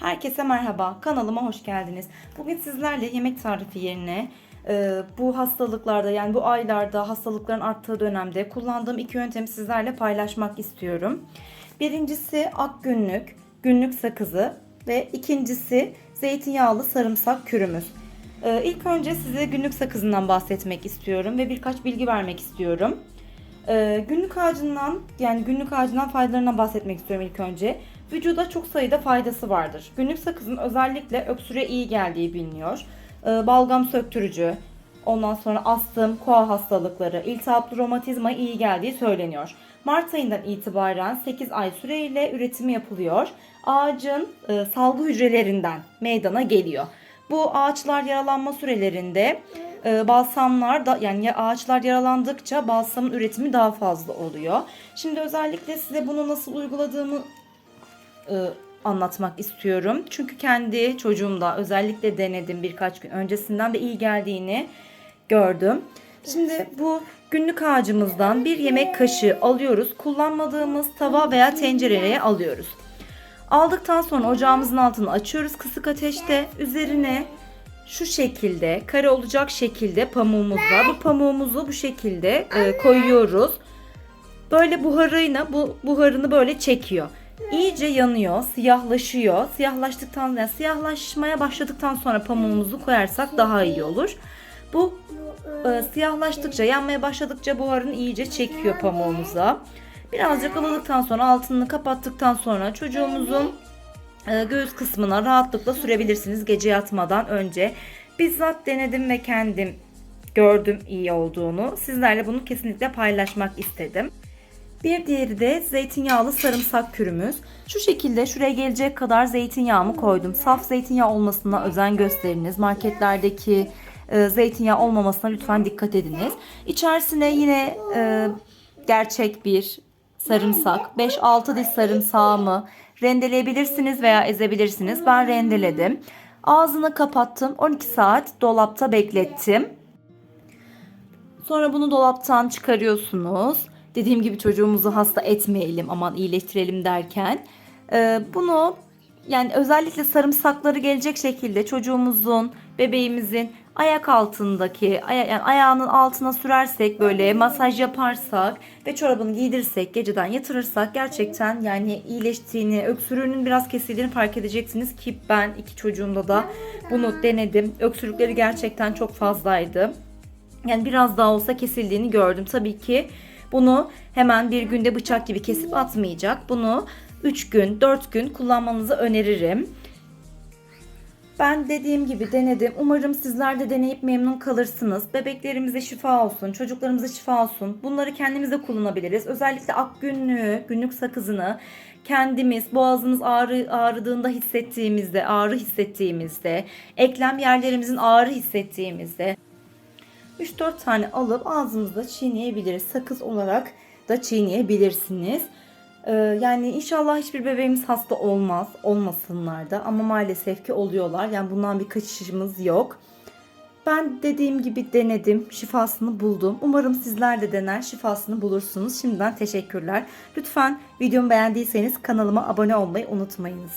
Herkese merhaba, kanalıma hoş geldiniz. Bugün sizlerle yemek tarifi yerine e, bu hastalıklarda yani bu aylarda hastalıkların arttığı dönemde kullandığım iki yöntemi sizlerle paylaşmak istiyorum. Birincisi ak günlük, günlük sakızı ve ikincisi zeytinyağlı sarımsak kürümüz. E, ilk önce size günlük sakızından bahsetmek istiyorum ve birkaç bilgi vermek istiyorum. Ee, günlük ağacından yani günlük ağacından faydalarından bahsetmek istiyorum ilk önce. Vücuda çok sayıda faydası vardır. Günlük sakızın özellikle öksüre iyi geldiği biliniyor. Ee, balgam söktürücü, ondan sonra astım, koa hastalıkları, iltihaplı romatizma iyi geldiği söyleniyor. Mart ayından itibaren 8 ay süreyle üretimi yapılıyor. Ağacın e, salgı hücrelerinden meydana geliyor. Bu ağaçlar yaralanma sürelerinde e, balsamlar da yani ya- ağaçlar yaralandıkça balsamın üretimi daha fazla oluyor. Şimdi özellikle size bunu nasıl uyguladığımı e, anlatmak istiyorum. Çünkü kendi çocuğumda özellikle denedim birkaç gün öncesinden de iyi geldiğini gördüm. Şimdi bu günlük ağacımızdan bir yemek kaşığı alıyoruz. Kullanmadığımız tava veya tencereye alıyoruz. Aldıktan sonra ocağımızın altını açıyoruz kısık ateşte. Üzerine şu şekilde kare olacak şekilde pamuğumuz var. Bu pamuğumuzu bu şekilde e, koyuyoruz. Böyle buharıyla bu buharını böyle çekiyor. İyice yanıyor, siyahlaşıyor. Siyahlaştıktan yani siyahlaşmaya başladıktan sonra pamuğumuzu koyarsak daha iyi olur. Bu e, siyahlaştıkça, yanmaya başladıkça buharını iyice çekiyor pamuğumuza. Birazcık ılıdıktan sonra altını kapattıktan sonra çocuğumuzun e, göğüs kısmına rahatlıkla sürebilirsiniz gece yatmadan önce. Bizzat denedim ve kendim gördüm iyi olduğunu. Sizlerle bunu kesinlikle paylaşmak istedim. Bir diğeri de zeytinyağlı sarımsak kürümüz. Şu şekilde şuraya gelecek kadar zeytinyağımı koydum. Saf zeytinyağı olmasına özen gösteriniz. Marketlerdeki e, zeytinyağı olmamasına lütfen dikkat ediniz. İçerisine yine e, gerçek bir sarımsak, 5-6 diş sarımsağımı rendeleyebilirsiniz veya ezebilirsiniz. Ben rendeledim. Ağzını kapattım. 12 saat dolapta beklettim. Sonra bunu dolaptan çıkarıyorsunuz. Dediğim gibi çocuğumuzu hasta etmeyelim aman iyileştirelim derken. Ee, bunu yani özellikle sarımsakları gelecek şekilde çocuğumuzun, bebeğimizin ayak altındaki aya- yani ayağının altına sürersek böyle masaj yaparsak ve çorabını giydirirsek geceden yatırırsak gerçekten yani iyileştiğini, öksürüğünün biraz kesildiğini fark edeceksiniz ki ben iki çocuğumda da bunu denedim. Öksürükleri gerçekten çok fazlaydı. Yani biraz daha olsa kesildiğini gördüm. Tabii ki bunu hemen bir günde bıçak gibi kesip atmayacak. Bunu 3 gün, 4 gün kullanmanızı öneririm. Ben dediğim gibi denedim. Umarım sizler de deneyip memnun kalırsınız. Bebeklerimize şifa olsun, çocuklarımıza şifa olsun. Bunları kendimiz de kullanabiliriz. Özellikle ak günlüğü, günlük sakızını kendimiz boğazımız ağrı, ağrıdığında hissettiğimizde, ağrı hissettiğimizde, eklem yerlerimizin ağrı hissettiğimizde 3-4 tane alıp ağzımızda çiğneyebiliriz. Sakız olarak da çiğneyebilirsiniz. Ee, yani inşallah hiçbir bebeğimiz hasta olmaz. Olmasınlar da ama maalesef ki oluyorlar. Yani bundan bir kaçışımız yok. Ben dediğim gibi denedim. Şifasını buldum. Umarım sizler de dener şifasını bulursunuz. Şimdiden teşekkürler. Lütfen videomu beğendiyseniz kanalıma abone olmayı unutmayınız.